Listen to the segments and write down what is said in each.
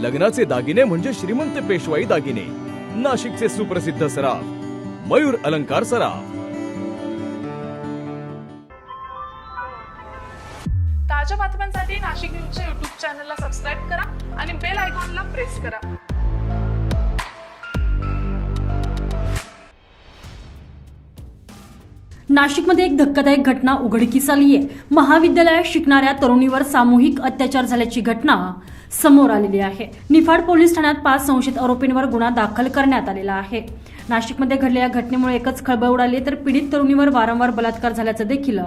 लग्नाचे दागिने म्हणजे श्रीमंत पेशवाई दागिने. नाशिकचे सुप्रसिद्ध सराफ मयूर अलंकार सराफ. ताज्या बातम्यांसाठी नाशिक न्यूजच्या युट्यूब चॅनलला सबस्क्राईब करा आणि बेल आयकॉनला प्रेस करा. नाशिकमध्ये एक धक्कादायक घटना उघडकीस आली आहे महाविद्यालयात शिकणाऱ्या तरुणीवर सामूहिक अत्याचार झाल्याची घटना समोर आलेली आहे. निफाड पोलीस ठाण्यात पाच संशयित आरोपींवर गुन्हा दाखल करण्यात आलेला आहे. नाशिकमध्ये घडलेल्या घटनेमुळे एकच खळबळ उडाली तर पीडित तरुणीवर वारंवार बलात्कार झाल्याचं देखील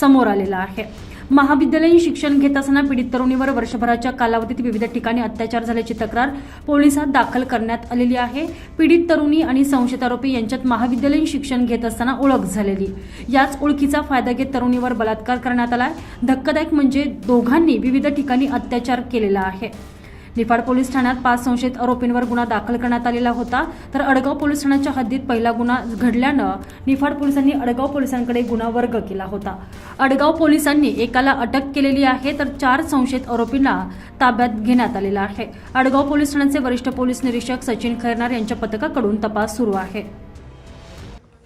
समोर आलेलं आहे. महाविद्यालयीन शिक्षण घेत असताना पीडित तरुणीवर वर्षभराच्या कालावधीत विविध ठिकाणी अत्याचार झाल्याची तक्रार पोलिसात दाखल करण्यात आलेली आहे. पीडित तरुणी आणि संशयित आरोपी यांच्यात महाविद्यालयीन शिक्षण घेत असताना ओळख झालेली. याच ओळखीचा फायदा घेत तरुणीवर बलात्कार करण्यात आलाय. धक्कादायक म्हणजे दोघांनी विविध ठिकाणी अत्याचार केलेला आहे. निफाड पोलीस ठाण्यात पाच संशयित आरोपींवर गुन्हा दाखल करण्यात आलेला होता. तर अडगाव पोलीस ठाण्याच्या हद्दीत पहिला गुन्हा घडल्यानं निफाड पोलिसांनी अडगाव पोलिसांकडे गुन्हा वर्ग केला होता. अडगाव पोलिसांनी एकाला अटक केलेली आहे तर चार संशयित आरोपींना ताब्यात घेण्यात आलेला आहे. अडगाव पोलीस ठाण्याचे वरिष्ठ पोलीस निरीक्षक सचिन खैरनार यांच्या पथकाकडून तपास सुरू आहे.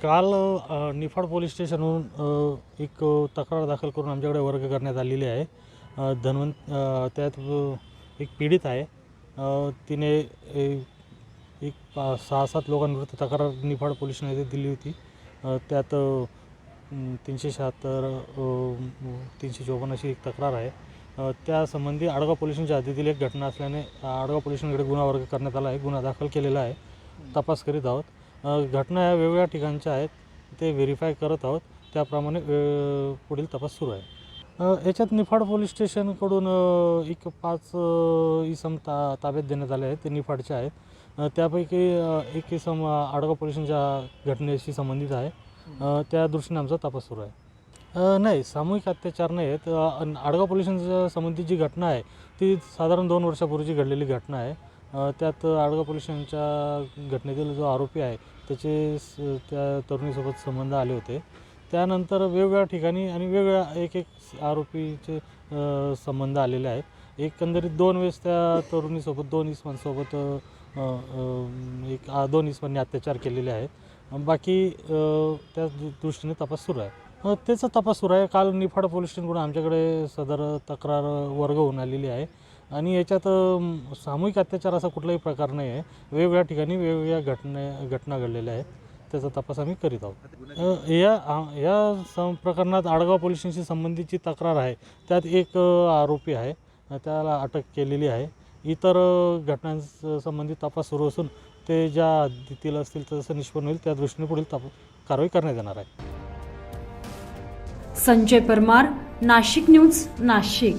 काल निफाड पोलीस स्टेशनवरून एक तक्रार दाखल करून आमच्याकडे वर्ग करण्यात आलेली आहे. अ, धन्वंत त्यात एक पीडित आहे. तिने एक पा सहा सात लोकांविरुद्ध तक्रार निफाड पोलीस ठाण्यात दिली होती. त्यात तीनशे शहात्तर तीनशे चौपन्न अशी एक तक्रार आहे. त्यासंबंधी आडगाव पोलिसांच्या हद्दीतील एक घटना असल्याने आडगाव पोलिसांकडे गुन्हा वर्ग करण्यात आला आहे. गुन्हा दाखल केलेला आहे. तपास करीत आहोत. घटना या वेगवेगळ्या ठिकाणच्या आहेत. ते व्हेरीफाय करत आहोत. त्याप्रमाणे पुढील तपास सुरू आहे. याच्यात निफाड पोलीस स्टेशनकडून एक पाच इसम ता ताब्यात देण्यात आले आहेत ते निफाडचे आहेत. त्यापैकी एक इसम आडगाव पोलिसांच्या घटनेशी संबंधित आहे. त्या दृष्टीने आमचा तपास सुरू आहे. नाही सामूहिक अत्याचार नाही आहेत. आडगाव पोलिसांच्या संबंधित जी घटना आहे ती साधारण दोन वर्षापूर्वीची घडलेली घटना आहे. त्यात आडगाव पोलिसांच्या घटनेतील जो आरोपी आहे त्याचे स- त्या तरुणीसोबत संबंध आले होते. त्यानंतर वेगवेगळ्या ठिकाणी आणि वेगळ्या एक एक आरोपीचे संबंध आलेले आहेत. एकंदरीत दोन वेळेस त्या तरुणीसोबत दोन इस्मांसोबत एक दोन इस्मांनी अत्याचार केलेले आहेत. बाकी त्या दृष्टीने तपास सुरू आहे. त्याचा तपास सुरू आहे. काल निफाड पोलीस स्टेशनकडून आमच्याकडे सदर तक्रार वर्ग होऊन आलेली आहे. आणि याच्यात सामूहिक अत्याचार असा कुठलाही प्रकार नाही आहे वेगवेगळ्या ठिकाणी वेगवेगळ्या घटना घटना घडलेल्या आहेत. त्याचा तपास आम्ही करीत आहोत. या या सं प्रकरणात आडगाव पोलिसांशी संबंधीची तक्रार आहे त्यात एक आरोपी आहे त्याला अटक केलेली आहे. इतर घटनांसंबंधी तपास सुरू असून ते ज्या हद्दीतील असतील तसं निष्पन्न होईल. त्या दृष्टीने पुढील तप कारवाई करण्यात येणार आहे. संजय परमार नाशिक न्यूज नाशिक.